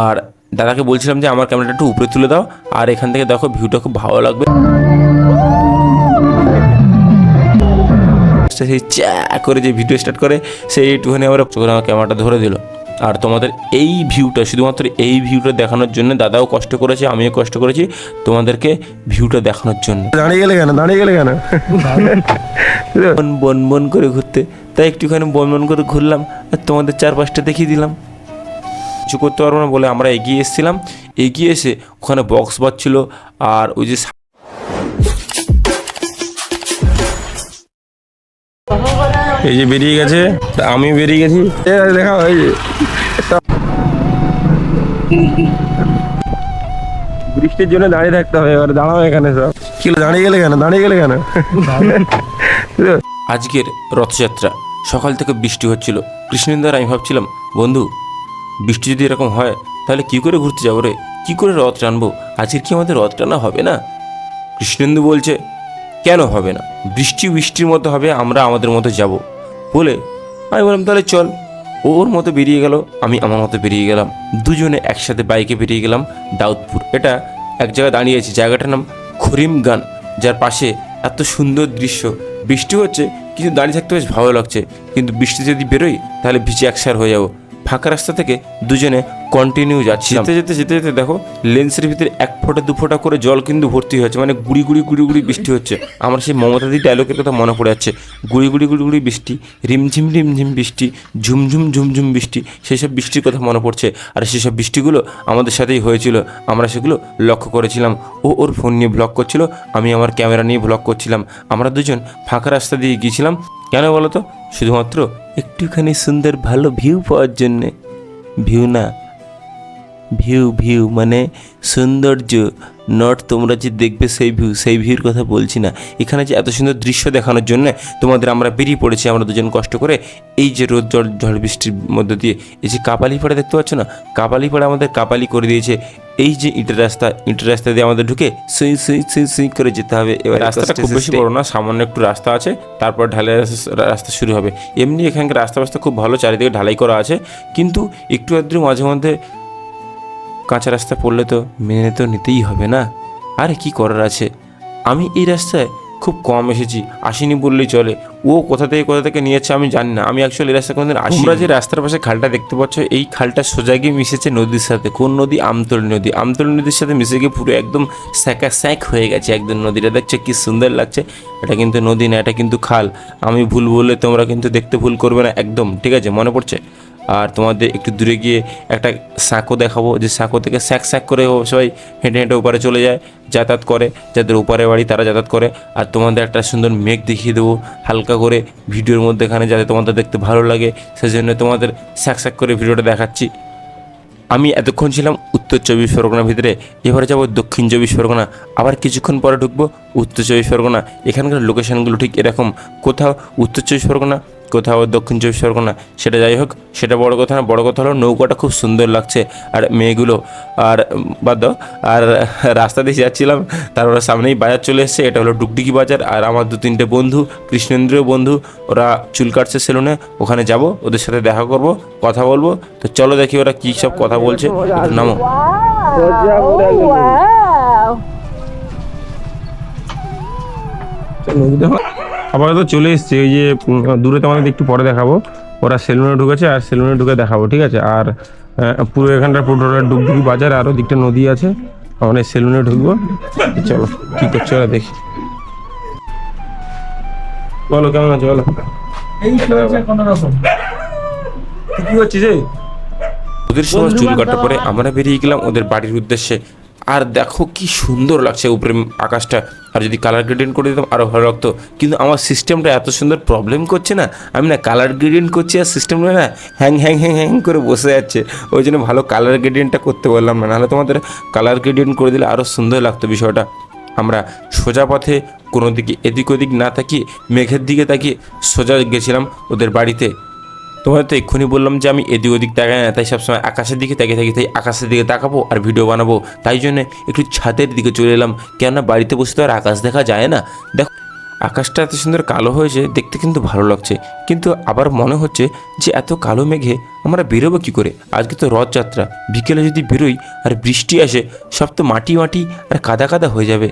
আর দাদাকে বলছিলাম যে আমার ক্যামেরাটা একটু উপরে তুলে দাও আর এখান থেকে দেখো ভিউটা খুব ভালো লাগবে। সেই চ্যা করে যে ভিডিও স্টার্ট করে সেই একটুখানি আমরা চোখে আমার ক্যামেরাটা ধরে দিল। আর তোমাদের এই ভিউটা শুধুমাত্র এই ভিউটা দেখানোর জন্য দাদাও কষ্ট করেছে আমিও কষ্ট করেছি তোমাদেরকে ভিউটা দেখানোর জন্য। দাঁড়িয়ে গেলে কেন? দাঁড়িয়ে গেলে কেন? বন বন বন করে ঘুরতে। তাই একটুখানি বন বন করে ঘুরলাম আর তোমাদের চারপাশটা দেখিয়ে দিলাম। কিছু করতে পারব না বলে আমরা এগিয়ে এসেছিলাম। এগিয়ে এসে ওখানে বক্স বাজছিল আর ওই যে এই যে বেরিয়ে গেছে আমি বেরিয়ে গেছি। দেখা এই যে বৃষ্টির জন্য দাঁড়িয়ে থাকতে হবে এবার দাঁড়াও এখানে সব। কি দাঁড়িয়ে গেলে কেন? দাঁড়িয়ে গেলে কেন? আজকের রথযাত্রা সকাল থেকে বৃষ্টি হচ্ছিল। কৃষ্ণেন্দার আমি ভাবছিলাম বন্ধু বৃষ্টি যদি এরকম হয়, তাহলে কি করে ঘুরতে যাব রে? কী করে রথ টানবো? আজকের কি আমাদের রথ টানা হবে না? কৃষ্ণেন্দু বলছে, কেন হবে না? বৃষ্টি বৃষ্টির মতো হবে, আমরা আমাদের মতো যাব। বলে, আমি বললাম, তাহলে চল। ওর মতো বেরিয়ে গেল, আমি আমার মতো বেরিয়ে গেলাম। দুজনে একসাথে বাইকে বেরিয়ে গেলাম দাউদপুর। এটা এক জায়গায় দাঁড়িয়ে আছে, জায়গাটার নাম খরিমগান, যার পাশে এত সুন্দর দৃশ্য। বৃষ্টি হচ্ছে, কিন্তু দাঁড়িয়ে থাকতে বেশ ভালো লাগছে। কিন্তু বৃষ্টি যদি বেরোই, তাহলে ভিজে একসার হয়ে যাব। ফাঁকা রাস্তা থেকে দুজনে কন্টিনিউ যাচ্ছি যেতে যেতে যেতে যেতে দেখো লেন্সের ভিতরে এক ফোঁটা, দু ফোঁটা করে জল কিন্তু ভর্তি হয়েছে। মানে গুড়ি গুড়ি গুড়ি গুড়ি বৃষ্টি হচ্ছে। আমার সেই মমতাদি ডায়লগের কথা মনে পড়ে যাচ্ছে। গুড়ি গুড়ি গুড়ি গুড়ি বৃষ্টি, রিমঝিম রিমঝিম বৃষ্টি, ঝুমঝুম ঝুমঝুম বৃষ্টি, সেসব বৃষ্টির কথা মনে পড়ছে। আর সেসব বৃষ্টিগুলো আমাদের সাথেই হয়েছিল। আমরা সেগুলো লক্ষ্য করেছিলাম। ও ওর ফোন নিয়ে ব্লগ করছিল, আমি আমার ক্যামেরা নিয়ে ব্লগ করছিলাম। আমরা দুজন ফাঁকা রাস্তা দিয়ে গিয়েছিলাম। কেন বলো তো? শুধুমাত্র একটুখানি সুন্দর ভালো ভিউ পাওয়ার জন্যে। ভিউ না। ভিউ ভিউ মানে সৌন্দর্য। নট তোমরা যে দেখবে সেই ভিউ সেই ভিউর কথা বলছি না। এখানে যে এত সুন্দর দৃশ্য দেখানোর জন্য তোমাদের আমরা বেরিয়ে পড়েছি আমরা দুজন কষ্ট করে। এই যে রোদ জল ঝড় বৃষ্টির মধ্যে দিয়ে এই যে কাপালিপাড়া দেখতে পাচ্ছ না? কাপালিপাড়া আমাদের কাপালি করে দিয়েছে। এই যে ইটের রাস্তা ইটের রাস্তা দিয়ে আমাদের ঢুকে সুই সুই সুই সুই করে যেতে হবে। এবার রাস্তাটা খুব বেশি বড় না সামান্য একটু রাস্তা আছে তারপর ঢালাই রাস্তা- শুরু হবে। এমনি এখানকার রাস্তা রাস্তা খুব ভালো চারিদিকে ঢালাই করা আছে। কিন্তু একটু আধটু মাঝে মধ্যে কাঁচা রাস্তা পড়লে তো মেনে তো নিতেই হবে না? আরে কি করার আছে? আমি এই রাস্তায় খুব কম এসেছি, আসিনি বললেই চলে। ও কোথা থেকে কোথা থেকে নিয়েছে আমি জানি না। আমি অ্যাকচুয়ালি এই রাস্তায় কোনোদিন আসি তোমরা যে রাস্তার পাশে খালটা দেখতে পাচ্ছ, এই খালটা সোজা গিয়ে মিশেছে নদীর সাথে। কোন নদী? আমতলী নদী। আমতলী নদীর সাথে মিশে গিয়ে পুরো একদম স্যাঁকা স্যাঁক হয়ে গেছে একদম নদীটা। দেখছে কি সুন্দর লাগছে? এটা কিন্তু নদী না, এটা কিন্তু খাল। আমি ভুল বললে তোমরা কিন্তু দেখতে ভুল করবে না, একদম। ঠিক আছে, মনে পড়ছে? আর তোমাদের একটু দূরে গিয়ে একটা সাঁকো দেখাবো, যে সাঁকো থেকে স্যাক স্যাক করে সবাই হেঁটে হেঁটে ওপারে চলে যায়, যাতায়াত করে। যাদের ওপারে বাড়ি তারা যাতায়াত করে। আর তোমাদের একটা সুন্দর মেঘ দেখিয়ে দেবো, হালকা করে ভিডিওর মধ্যে এখানে যাতে তোমাদের দেখতে ভালো লাগে। সেজন্য তোমাদের স্যাক স্যাক করে ভিডিওটা দেখাচ্ছি। আমি এতক্ষণ ছিলাম উত্তর চব্বিশ পরগনার ভিতরে, এবারে যাব দক্ষিণ চব্বিশ পরগনা। আবার কিছুক্ষণ পরে ঢুকবো উত্তর চব্বিশ পরগনা। এখানকার লোকেশনগুলো ঠিক এরকম। কোথাও উত্তর চব্বিশ পরগনা কোথাও দক্ষিণ চব্বিশ পরগনা সেটা যাই হোক সেটা বড় কথা না বড় কথা হলো নৌকাটা খুব সুন্দর লাগছে আর মেয়েগুলো আর বাদ দাও আর রাস্তা দিয়ে যাচ্ছিলাম তারপরে সামনেই বাজার চলে এসছে এটা হলো ডুগডুগি বাজার আর আমার দু তিনটে বন্ধু কৃষ্ণেন্দ্রীয় বন্ধু ওরা চুল কাটছে সেলুনে ওখানে যাব ওদের সাথে দেখা করব কথা বলব তো চলো দেখি ওরা কী সব কথা বলছে নামো Wow. আপাতত চলে এসছে ওই যে দূরে তোমাদের একটু পরে দেখাবো। ওরা সেলুনে ঢুকেছে আর সেলুনে ঢুকে দেখাবো ঠিক আছে? আর পুরো এখানটার পুরোটা ডুগডুগি বাজার আরও দিকটা নদী আছে। আমরা সেলুনে ঢুকবো। চলো কি করছে ওরা দেখি। বলো কেমন আছো? বলো। কি হচ্ছে যে ওদের সবার চুল কাটার পরে আমরা বেরিয়ে গেলাম ওদের বাড়ির উদ্দেশ্যে। আর দেখো কি সুন্দর লাগছে উপরে আকাশটা। আর যদি কালার গ্রেডিয়েন্ট করে দিতাম আরও ভালো লাগতো। কিন্তু আমার সিস্টেমটা এত সুন্দর প্রবলেম করছে না। আমি না কালার গ্রেডিয়েন্ট করছি আর সিস্টেমটা না হ্যাং হ্যাং হ্যাং হ্যাং করে বসে যাচ্ছে। ওই জন্য ভালো কালার গ্রেডিয়েন্টটা করতে বললাম না। নাহলে তোমাদের কালার গ্রেডিয়েন্ট করে দিলে আরও সুন্দর লাগতো বিষয়টা। আমরা সোজা পথে কোনো দিকে এদিক ওদিক না তাকিয়ে মেঘের দিকে তাকিয়ে সোজা গেছিলাম ওদের বাড়িতে। তোমাদের তো এক্ষুনি বললাম যে আমি এদিক ওদিক তাকাই না, তাই সবসময় আকাশের দিকে তাকিয়ে থাকি, তাই আকাশের দিকে তাকাবো আর ভিডিও বানাবো। তাই জন্য একটু ছাদের দিকে চলে এলাম, কেননা বাড়িতে বসে তো আর আকাশ দেখা যায় না। দেখো, আকাশটা এত সুন্দর কালো হয়েছে, দেখতে কিন্তু ভালো লাগছে। কিন্তু আবার মনে হচ্ছে যে এত কালো মেঘে আমরা বেরোবো কী করে? আজকে তো রথযাত্রা, বিকেলে যদি বেরোই আর বৃষ্টি আসে, সব তো মাটি মাটি আর কাদা কাদা হয়ে যাবে।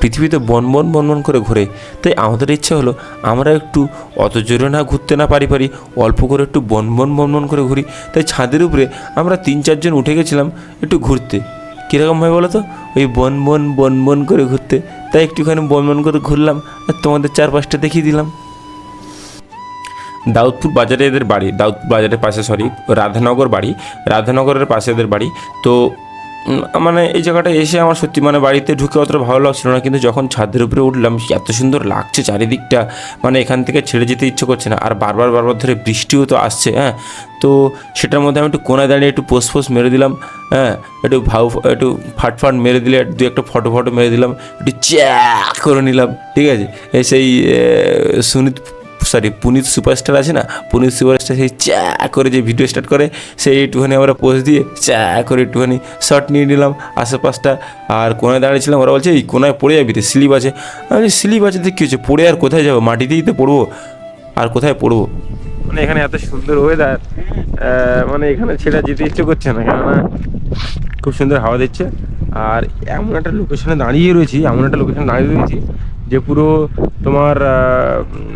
পৃথিবীতে বন বন বন বন করে ঘোরে তাই আমাদের ইচ্ছে হলো আমরা একটু অত জোরে না ঘুরতে না পারি পারি অল্প করে একটু বন বন বন বন করে ঘুরি তাই ছাদের উপরে আমরা তিন চারজন উঠে গেছিলাম একটু ঘুরতে কীরকম হয় বলো তো ওই বন বন বন বন করে ঘুরতে তাই একটুখানি বন বন করে ঘুরলাম আর তোমাদের চারপাশটা দেখিয়ে দিলাম দাউদপুর বাজারে এদের বাড়ি দাউদপুর বাজারের পাশে সরি রাধানগর বাড়ি রাধানগরের পাশে এদের বাড়ি তো মানে এই জায়গাটা এসে আমার সত্যি মানে বাড়িতে ঢুকে অতটা ভালো লাগছিল না, কিন্তু যখন ছাদের উপরে উঠলাম এত সুন্দর লাগছে চারিদিকটা মানে এখান থেকে ছেড়ে যেতে ইচ্ছে করছে না। আর বারবার বারবার ধরে বৃষ্টিও তো আসছে হ্যাঁ? তো সেটার মধ্যে আমি একটু কোনায় দাঁড়িয়ে একটু পোস ফোস মেরে দিলাম হ্যাঁ? একটু ভাউ, একটু ফাট ফাট মেরে দিলে, দু একটা ফটো ফটো মেরে দিলাম, একটু চ্যাক করে নিলাম, ঠিক আছে? সেই সুনীত সরি পুনিত সুপারস্টার আছে না? পুনিত সুপারস্টার সেই চা করে যে ভিডিও স্টার্ট করে, সেই একটুখানি আমরা পোস্ট দিয়ে চা করে একটুখানি শর্ট নিয়ে নিলাম আশেপাশটা। আর কোনায় দাঁড়িয়েছিলাম ওরা বলছে, এই কোনায় পড়ে যাবি রে, স্লিপ আছে। আমি স্লিপ আছে তো কী হচ্ছে পড়ে আর কোথায় যাব? মাটিতেই তো পড়ব। আর কোথায় পড়ব? মানে এখানে এত সুন্দর ওয়েদার মানে এখানে ছেড়ে যেতে ইচ্ছে করছে না, কেননা খুব সুন্দর হাওয়া দিচ্ছে। আর এমন একটা লোকেশনে দাঁড়িয়ে রয়েছি, এমন একটা লোকেশনে দাঁড়িয়ে রয়েছি যে পুরো তোমার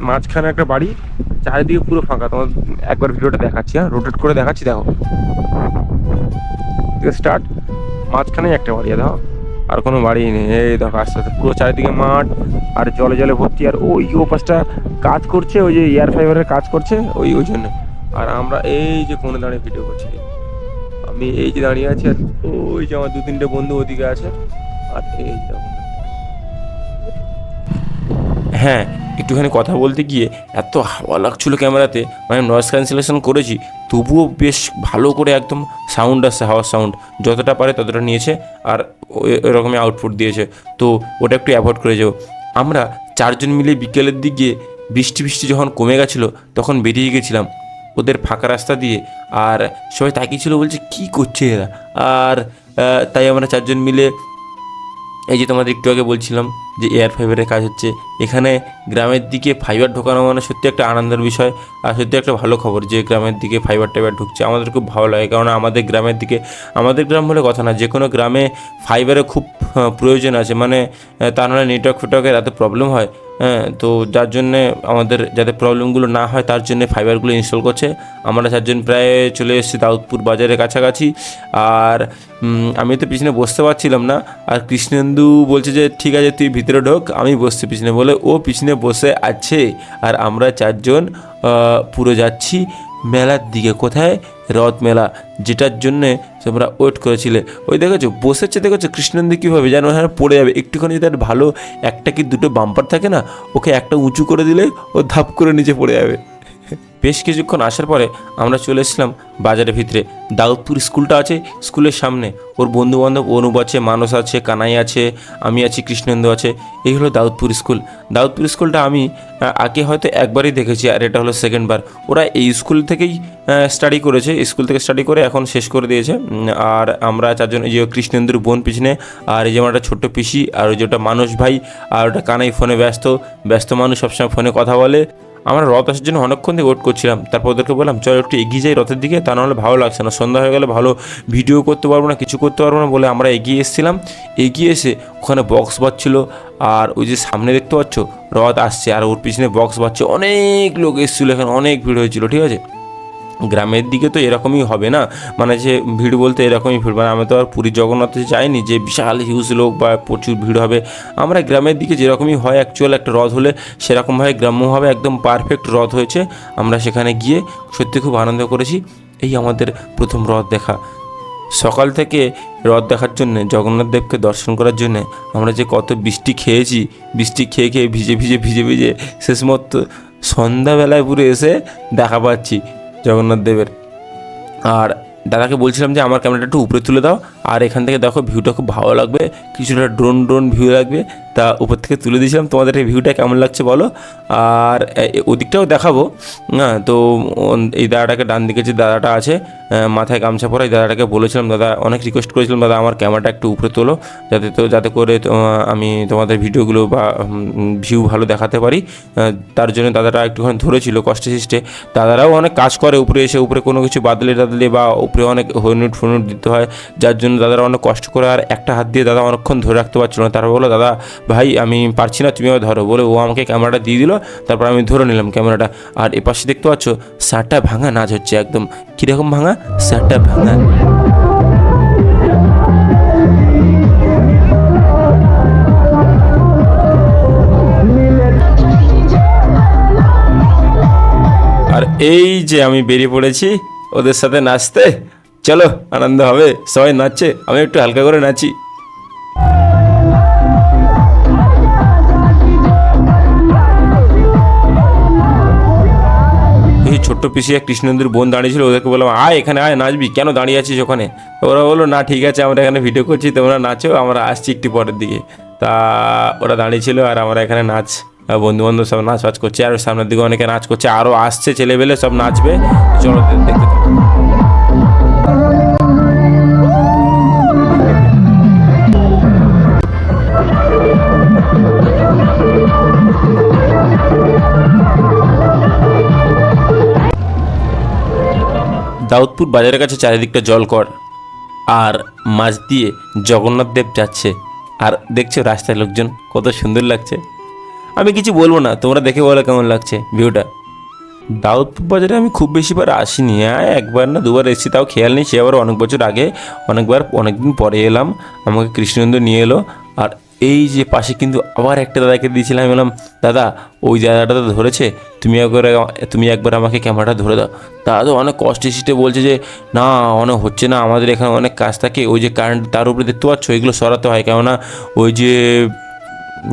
মাঝখানে একটা বাড়ি, চারিদিকে পুরো ফাঁকা। তোমার একবার ভিডিওটা দেখাচ্ছি হ্যাঁ? রোটেট করে দেখাচ্ছি, দেখো। স্টার্ট মাঝখানেই একটা বাড়ি, দেখো। আর কোনো বাড়ি নেই। এই দেখো, আস্তে আস্তে পুরো চারিদিকে মাঠ, আর জলে জলে ভর্তি। আর ওই ও পাশটা কাজ করছে, ওই যে এয়ার ফাইবারের কাজ করছে, ওই ওই জন্য। আর আমরা এই যে কোণে দাঁড়িয়ে ভিডিও করছি। আমি এই যে দাঁড়িয়ে আছি, আর ওই যে আমার দু তিনটে বন্ধু ওদিকে আছে। আর এই দেখো। হ্যাঁ একটুখানি কথা বলতে গিয়ে এত হাওয়া লাগছিল ক্যামেরাতে মানে নয়েস ক্যান্সেলেশন করেছি, তবুও বেশ ভালো করে একদম সাউন্ড আসছে, হাওয়ার সাউন্ড যতটা পারে ততটা নিয়েছে, আর ওরকমই আউটপুট দিয়েছে। তো ওটা একটু অ্যাভয়েড করে যাও। আমরা চারজন মিলে বিকেলের দিকে বৃষ্টি বৃষ্টি যখন কমে গেছিল, তখন বেরিয়ে গেছিলাম ওদের ফাঁকা রাস্তা দিয়ে। আর সবাই তাকিয়েছিল বলছে, কী করছে এরা? আর তাই আমরা চারজন মিলে, এই যে তোমাদের একটু আগে বলছিলাম যে এয়ার ফাইবারের কাজ হচ্ছে। এখানে গ্রামের দিকে ফাইবার ঢোকানো মানে সত্যি একটা আনন্দের বিষয় আর সত্যি একটা ভালো খবর যে গ্রামের দিকে ফাইবার টাইবার ঢুকছে। আমাদের খুব ভালো লাগে কারণ আমাদের গ্রামের দিকে, আমাদের গ্রাম বলে কথা না, যে কোনো গ্রামে ফাইবারের খুব প্রয়োজন আছে। মানে তা নাহলে নেটওয়ার্ক ফেটওয়ার্কের এত প্রবলেম হয়। তো যার জন্যে আমাদের যাতে প্রবলেমগুলো না হয়, তার জন্য ফাইবারগুলো ইনস্টল করছে। আমরা চারজন প্রায় চলে এসেছি দাউদপুর বাজারের কাছাকাছি। আর আমি তো পিছনে বসতে পারছিলাম না। আর কৃষ্ণেন্দু বলছে যে, ঠিক আছে, তুই ভিতরে ঢোক, আমি বসছি পিছনে। বলে, ও পিছনে বসে আছে। আর আমরা চারজন পুরো যাচ্ছি। মেলার দিকে। কোথায়? রথ মেলা, যেটার জন্যে তোমরা ওয়েট করেছিলে। ওই দেখেছ? বসেছে, দেখেছ? কৃষ্ণেন্দু কীভাবে যেন ওখানে পড়ে যাবে। একটুখানি যদি ভালো, একটা কি দুটো বাম্পার থাকে না, ওকে একটা উঁচু করে দিলে ও ধাপ করে নিচে পড়ে যাবে। বেশ কিছুক্ষণ আসার পরে আমরা চলে এসেছিলাম বাজারের ভিতরে। দাউদপুর স্কুলটা আছে, স্কুলের সামনে। ওর বন্ধু বান্ধব অনুপ আছে, মানস আছে, কানাই আছে, আমি আছি, কৃষ্ণেন্দু আছে। এই হলো দাউদপুর স্কুল। দাউদপুর স্কুলটা আমি আগে হয়তো একবারই দেখেছি, আর এটা হলো সেকেন্ডবার ওরা এই স্কুল থেকেই স্টাডি করেছে। স্কুল থেকে স্টাডি করে এখন শেষ করে দিয়েছে। আর আমরা চারজন, এই যে কৃষ্ণেন্দুর বোন পিছনে, আর এই যে আমার একটা ছোট্ট পিসি, আর ওই যে ওটা মানুষ ভাই, আর ওটা কানাই ফোনে ব্যস্ত। ব্যস্ত মানুষ সবসময় ফোনে কথা বলে। আমরা রথ আসার জন্য অনেকক্ষণ থেকে ওয়েট করছিলাম। তারপর ওদেরকে বললাম, চলো একটু এগিয়ে যাই রথের দিকে, তা নাহলে ভালো লাগছে না। সন্ধ্যা হয়ে গেলে ভালো ভিডিও করতে পারব না, কিছু করতে পারব না, বলে আমরা এগিয়ে এসেছিলাম। এগিয়ে এসে ওখানে বক্স বাজছিল আর ওই যে সামনে দেখতে পাচ্ছ, রথ আসছে আর ওর পিছনে বক্স বাজছে। অনেক লোক এসেছিল, এখানে অনেক ভিড় হয়েছিল, ঠিক আছে? গ্রামের দিকে তো এরকমই হবে না। মানে যে ভিড় বলতে এরকমই ভিড়। মানে আমি তো আর পুরী জগন্নাথে যাইনি যে বিশাল হিউজ লোক বা প্রচুর ভিড় হবে। আমরা গ্রামের দিকে যেরকমই হয় অ্যাকচুয়াল একটা রথ হলে সেরকমভাবে গ্রাম্যভাবে একদম পারফেক্ট রথ হয়েছে। আমরা সেখানে গিয়ে সত্যি খুব আনন্দ করেছি। এই আমাদের প্রথম রথ দেখা। সকাল থেকে রথ দেখার জন্য, জগন্নাথ দেবকে দর্শন করার জন্য আমরা যে কত বৃষ্টি খেয়েছি, বৃষ্টি খেয়ে খেয়ে ভিজে ভিজে ভিজে ভিজে শেষ মতো সন্ধ্যাবেলায় পুরো এসে দেখা পাচ্ছি। জগন্নাথ দেবের। আর দাদাকে বলছিলাম যে, আমার ক্যামেরাটা একটু উপরে তুলে দাও। আর এখান থেকে দেখো ভিউটা খুব ভালো লাগবে। কিছুটা ড্রোন ড্রোন ভিউ লাগবে। তা উপর থেকে তুলে দিয়েছিলাম। তোমাদের এই ভিউটা কেমন লাগছে বলো? আর ওদিকটাও দেখাবো। হ্যাঁ তো এই দাদাটাকে ডান দিকে যে দাদাটা আছে মাথায় গামছা পরা এই দাদাটাকে বলেছিলাম, দাদা, অনেক রিকোয়েস্ট করেছিলাম, দাদা, আমার ক্যামেরাটা একটু উপরে তোলো, যাতে তো, যাতে করে আমি তোমাদের ভিডিওগুলো বা ভিউ ভালো দেখাতে পারি। তার জন্য দাদাটা একটুখানি ধরেছিল কষ্টে সৃষ্টে। দাদারাও অনেক কাজ করে উপরে এসে, উপরে কোনো কিছু বাদলে টাদলে বা উপরে অনেক হনুট ফনুট দিতে হয়, যার জন্য দাদারা অনেক কষ্ট করে, আর একটা হাত দিয়ে দাদা অনেকক্ষণ ধরে রাখতে পারছিল না। তারপর বলো দাদা ভাই, আমি পারছি না তুমি আমাকে ধরো। বলে ও আমাকে ক্যামেরাটা দিয়ে দিল। তারপর আমি ধরে নিলাম ক্যামেরাটা। আর এপাশে দেখতে পাচ্ছ শার্টটা ভাঙা নাচ হচ্ছে একদম। কীরকম ভাঙা? শার্টটা ভাঙা। আর এই যে আমি বেরিয়ে পড়েছি ওদের সাথে নাচতে, চলো, আনন্দ হবে, সবাই নাচছে, আমি একটু হালকা করে নাচি। এই পিসি এক কৃষ্ণেন্দুর বোন দাঁড়িয়েছিল, ওদেরকে বললাম, আয় এখানে, আয়, নাচবি, কেন দাঁড়িয়ে আছিস ওখানে? ওরা বলল, না, ঠিক আছে, আমরা এখানে ভিডিও করছি, তোমরা নাচো, আমরা আসছি একটি পরের দিকে। তা ওরা দাঁড়িয়ে ছিল আর আমরা এখানে নাচ বন্ধু বান্ধব সব নাচ ফাচ করছে, আর সামনের দিকে অনেকে নাচ করছে আরও আসছে ছেলেবেলে, সব নাচবে। চলো, দেখতে দাউদপুর বাজারের কাছে চারিদিকটা জলকর। আর মাছ দিয়ে জগন্নাথ দেব যাচ্ছে। আর দেখছ রাস্তায় লোকজন কত সুন্দর লাগছে। আমি কিছু বলব না, তোমরা দেখে বলো কেমন লাগছে ভিউটা। দাউদপুর বাজারে আমি খুব বেশিবার আসিনি হ্যাঁ একবার না দুবার এসেছি, তাও খেয়াল নেই, সে আবার অনেক বছর আগে, অনেকবার, অনেকদিন পরে এলাম। আমাকে কৃষ্ণেন্দু নিয়ে এলো, আর এই যে পাশে কিন্তু আবার একটা দাদাকে দিয়েছিলাম বললাম, দাদা, ওই দাদাটা তো ধরেছে, তুমি একবার তুমি একবার আমাকে ক্যামেরাটা ধরে দাও। দাদা তো অনেক কষ্টে সিটে বলছে যে, না, অনেক হচ্ছে না, আমাদের এখানে অনেক কাজ থাকে, ওই যে কারেন্ট তার উপরে দেখতে পাচ্ছ, এগুলো সরাতে হয়, কেননা ওই যে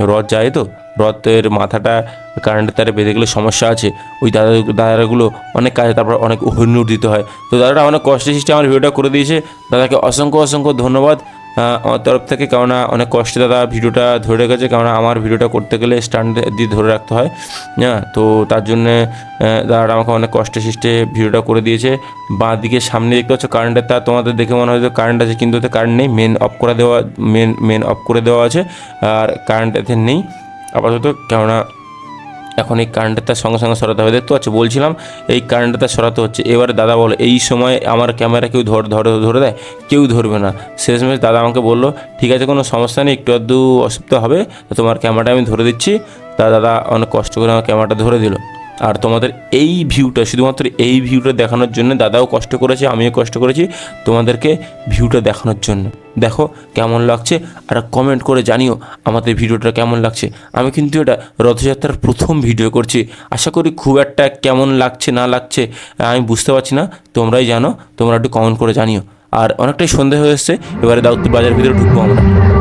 রথ যায় তো, রথের মাথাটা কারেন্টের তারে বেঁধে গেলে সমস্যা আছে, ওই দাদা, দাদাগুলো অনেক কাজে তারপর অনেক হনুর দিতে হয়। তো দাদাটা অনেক কষ্টে সৃষ্টি আমার ভিডিওটা করে দিয়েছে, দাদাকে অসংখ্য অসংখ্য ধন্যবাদ। আমার তরফ থেকে, কেননা অনেক কষ্টে দাদা ভিডিওটা ধরে রেখেছে, কেননা আমার ভিডিওটা করতে গেলে স্ট্যান্ড দিয়ে ধরে রাখতে হয়। হ্যাঁ তো তার জন্যে দাদাটা আমাকে অনেক কষ্টে সৃষ্টে ভিডিওটা করে দিয়েছে। বাঁ দিকে সামনে দেখতে পাচ্ছ কারেন্টের তার, তোমাদের দেখে মনে হয় যে কারেন্ট আছে, কিন্তু ওতে কারেন্ট নেই মেন অফ করে দেওয়া মেন মেন অফ করে দেওয়া আছে, আর কারেন্ট এতে নেই। আপাতত, কেননা এখন এই কারেন্টটা তার সঙ্গে সঙ্গে সরাতে হবে। দেখতে পাচ্ছ, বলছিলাম, এই কারেন্টটা তার সরাতে হচ্ছে। এবারে দাদা বলো, এই সময় আমার ক্যামেরা কেউ ধর, ধরে ধরে দেয়? কেউ ধরবে না। শেষমেশ দাদা আমাকে বলল, ঠিক আছে, কোনো সমস্যা নেই, একটু আধটু অসুবিধা হবে। তোমার ক্যামেরাটা আমি ধরে দিচ্ছি। তা দাদা অনেক কষ্ট করে আমার ক্যামেরাটা ধরে দিল। আর তোমাদের এই ভিউটা, শুধুমাত্র এই ভিউটা দেখানোর জন্য, দাদাও কষ্ট করেছে, আমিও কষ্ট করেছি, তোমাদেরকে ভিউটা দেখানোর জন্য। দেখো কেমন লাগছে, আর কমেন্ট করে জানিও আমাদের ভিডিওটা কেমন লাগছে। আমি কিন্তু এটা রথযাত্রার প্রথম ভিডিও করছি। আশা করি খুব একটা কেমন লাগছে, না লাগছে, আমি বুঝতে পারছি না। তোমরাই জানো, তোমরা একটু কমেন্ট করে জানিও। আর অনেকটাই সন্দেহ হয়ে এসছে, এবারে দাউদপুর বাজার ভিতরে ঢুকবো আমরা।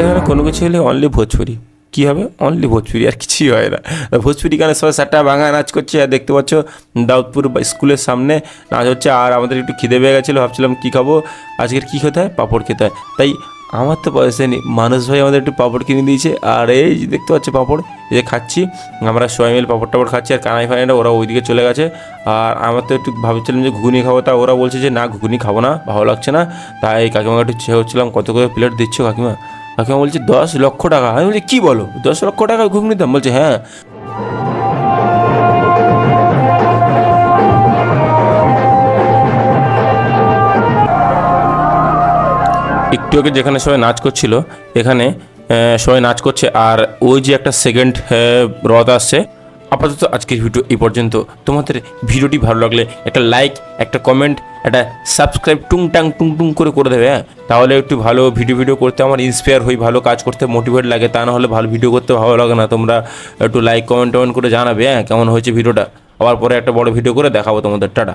আমাদের এখানে কোনো কিছু হলে অনলি ভোজপুরি। কী হবে? অনলি ভোজপুরি, আর কিছুই হয় না। ভোজপুরি গানে সবাই সাতটা ভাঙা নাচ করছে, আর দেখতে পাচ্ছ দাউদপুর স্কুলের সামনে নাচ হচ্ছে, আর আমাদের একটু খিদে পেয়ে গেছিল, ভাবছিলাম কী খাব? আজকের কী খেতে হয়? পাঁপড় খেতে হয়। তাই আমার তো পয়সা নেই মানুষ ভাই আমাদের একটু পাঁপড় কিনে দিয়েছে, আর এই যে দেখতে পাচ্ছ পাঁপড়, এই যে খাচ্ছি, আমরা সবাই মিলে পাঁপড় টাপড় খাচ্ছি, আর কানাই ফানাইটা ওরা ওইদিকে চলে গেছে। আর আমার তো একটু ভাবছিলাম যে ঘুগনি খাব, তা ওরা বলছে যে, না, ঘুগনি খাব না, ভালো লাগছে না। তাই কাকিমাকে একটু হচ্ছিলাম কত করে প্লেট দিচ্ছ কাকিমা? কাকিমা বলছে দশ লক্ষ টাকা। আমি বলছি, কী বলো? দশ লক্ষ টাকা ঘুগনি দাম? বলছে হ্যাঁ। একটু আগে যেখানে সবাই নাচ করছিল, এখানে সবাই নাচ করছে, আর ওই যে একটা সেকেন্ড রথ আসছে আপাতত আজকের ভিডিও এই পর্যন্ত। তোমাদের ভিডিওটি ভালো লাগলে একটা লাইক একটা কমেন্ট একটা সাবস্ক্রাইব টুং টাং টুং টুং করে করে দেবে হ্যাঁ? তাহলে একটু ভালো ভিডিও ভিডিও করতে আমার ইন্সপায়ার হই, ভালো কাজ করতে মোটিভেট লাগে, তা না হলে ভালো ভিডিও করতে ভালো লাগে না। তোমরা একটু লাইক কমেন্ট টমেন্ট করে জানাবে হ্যাঁ? কেমন হয়েছে ভিডিওটা আবার পরে একটা বড় ভিডিও করে দেখাবো তোমাদের। টাটা।